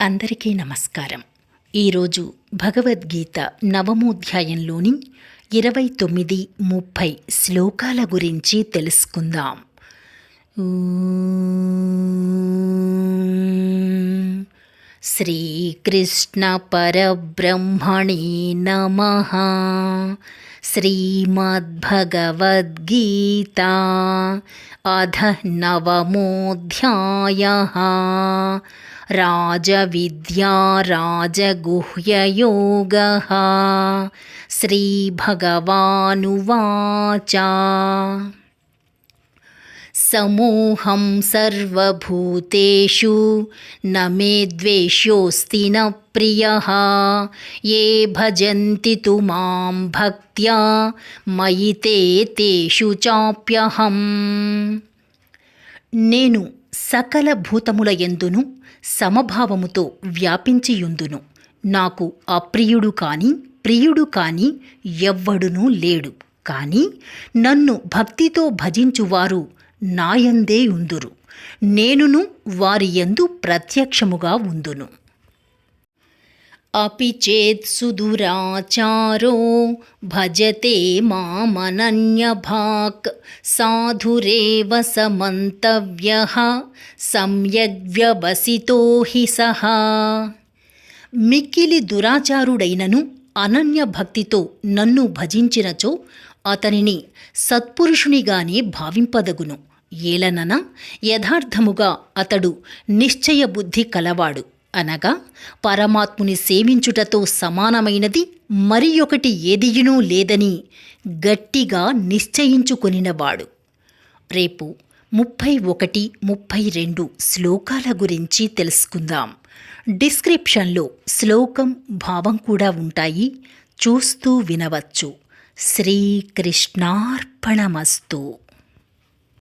అందరికీ నమస్కారం. ఈరోజు భగవద్గీత నవమోధ్యాయంలోని ఇరవై తొమ్మిది ముప్పై శ్లోకాల గురించి తెలుసుకుందాం. श्रीकृष्णपरब्रह्मणे नमः। श्रीमद्भगवद्गीता अध नवमोऽध्यायः। राजविद्या राजगुह्ययोगः। श्रीभगवानुवाच। సమూహం సర్వభూతేషు నమే ద్వేష్యోస్తి న ప్రియ ఏ భజంతి మాం భక్త్యా మయి తేషు చాప్యహం. నేను సకల భూతముల ఎందును సమభావముతో వ్యాపించియుందును. నాకు అప్రియుడు కాని ప్రియుడు కాని ఎవ్వడునూ లేడు. కానీ నన్ను భక్తితో భజించువారు నాయందే ఉందురు. నేనును వారి యందు ప్రత్యక్షముగా ఉందును. అపిచేత్ భజతే మామనన్యభాక్ సాధురేవ సమంతవ్య సమ్యగ్వ్యవసితో హి సహా. మిక్కిలి దురాచారుడైనను అనన్య భక్తితో నన్ను భజించినచో అతనిని సత్పురుషునిగానే భావింపదగును. ఏలనన యథార్థముగా అతడు నిశ్చయ బుద్ధి కలవాడు. అనగా పరమాత్ముని సేవించుటతో సమానమైనది మరి ఒకటి ఏదియునూ లేదని గట్టిగా నిశ్చయించుకొనినవాడు. రేపు ముప్పై ఒకటి ముప్పై రెండు శ్లోకాల గురించి తెలుసుకుందాం. డిస్క్రిప్షన్లో శ్లోకం భావం కూడా ఉంటాయి. చూస్తూ వినవచ్చు. శ్రీకృష్ణార్పణమస్తు.